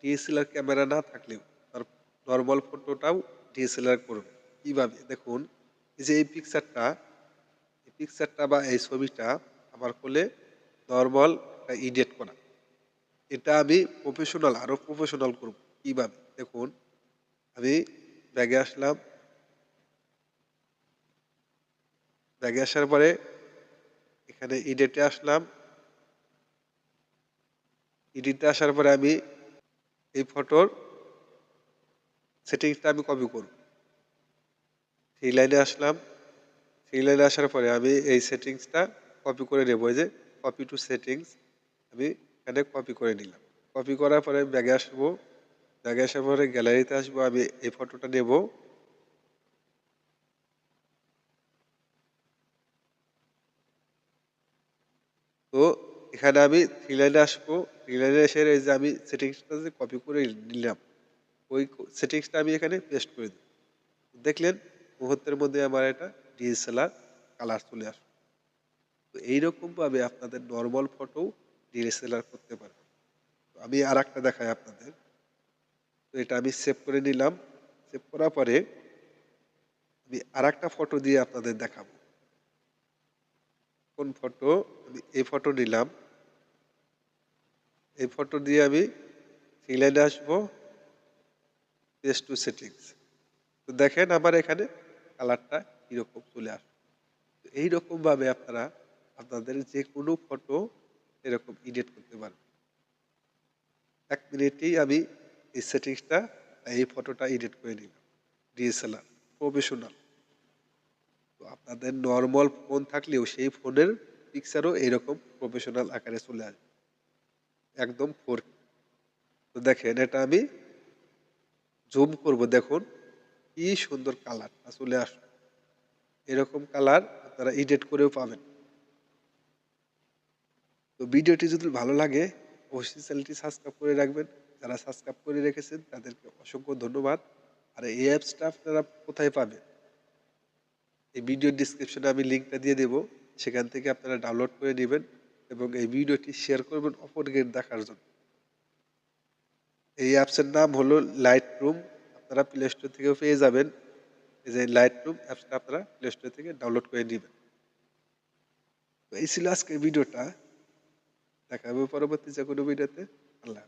DSLR camera না থাকলেও তার নর্মাল ফটোটাও ডিএসএলআর করবে। কীভাবে? দেখুন, এই যে এই পিকচারটা এই পিকচারটা বা এই ছবিটা আমার কোলে নর্মাল একটা ইডিট করা। এটা আমি প্রফেশনাল আরও প্রফেশনাল করব। কীভাবে? দেখুন, আমি ব্যাগে আসলাম। ব্যাগে আসার পরে এখানে ইডিটে আসলাম। ইডিটে আসার পরে আমি এই ফটোর সেটিংসটা আমি কপি করব। সেই লাইনে আসলাম। সেই লাইনে আসার পরে আমি এই সেটিংসটা কপি করে নেব। যে কপি টু সেটিংস আমি এখানে কপি করে নিলাম। কপি করার পরে ব্যাগে আসব। ব্যাগে আসার পরে গ্যালারিতে আসব। আমি এই ফটোটা নেব। তো এখানে আমি থ্রি আসব। থ্রি এসে এই যে আমি সেটিংসটা যে কপি করে নিলাম, ওই সেটিংসটা আমি এখানে পেস্ট করে দিই দেখলেন, মুহূর্তের মধ্যে আমার এটা ডিএসএলআর কালার চলে আসবে। তো এইরকমভাবে আপনাদের নর্মাল ফটো ডিএসএলআর করতে পারবেন। আমি আর একটা দেখাই আপনাদের। তো এটা আমি সেভ করে নিলাম। সেভ করার পরে আমি আর একটা ফটো দিয়ে আপনাদের দেখাবো। কোন ফটো? এই ফটো নিলাম। এই ফটো দিয়ে আমি লাইনে আসব পেস টু সেটিংস তো দেখেন আমার এখানে কালারটা কীরকম চলে আসবে তো এইরকমভাবে আপনারা আপনাদের যে কোনো ফটো এরকম এডিট করতে পারবেন। এক মিনিটেই আমি এই সেটিংসটা এই ফটোটা এডিট করে নিলাম। ডিএসএলআর প্রফেশনাল তো আপনাদের নর্মাল ফোন থাকলেও সেই ফোনের পিকচারও এইরকম প্রফেশনাল আকারে চলে আসবে। একদম ফোর তো দেখেন, এটা আমি জুম করব, দেখুন কি সুন্দর কালারটা চলে আসবে এরকম কালার আপনারা এডিট করেও পাবেন। তো ভিডিওটি যদি ভালো লাগে, অবশ্যই চ্যানেলটি সাবস্ক্রাইব করে রাখবেন। যারা সাবস্ক্রাইব করে রেখেছেন, তাদেরকে অসংখ্য ধন্যবাদ। আর এই অ্যাপসটা আপনারা কোথায় পাবেন? ভিডিও ডিসক্রিপশনে আমি লিঙ্কটা দিয়ে দেব। সেখান থেকে আপনারা ডাউনলোড করে নেবেন এবং এই ভিডিওটি শেয়ার করবেন অপরকে দেখার জন্য। এই অ্যাপসের নাম হলো লাইট রুম আপনারা প্লে স্টোর থেকেও পেয়ে যাবেন। এই যে লাইট রুম অ্যাপসটা আপনারা প্লে স্টোর থেকে ডাউনলোড করে নেবেন। তো এই ছিল আজকে ভিডিওটা দেখা হবে পরবর্তী যে কোনো ভিডিওতে আল্লাহ।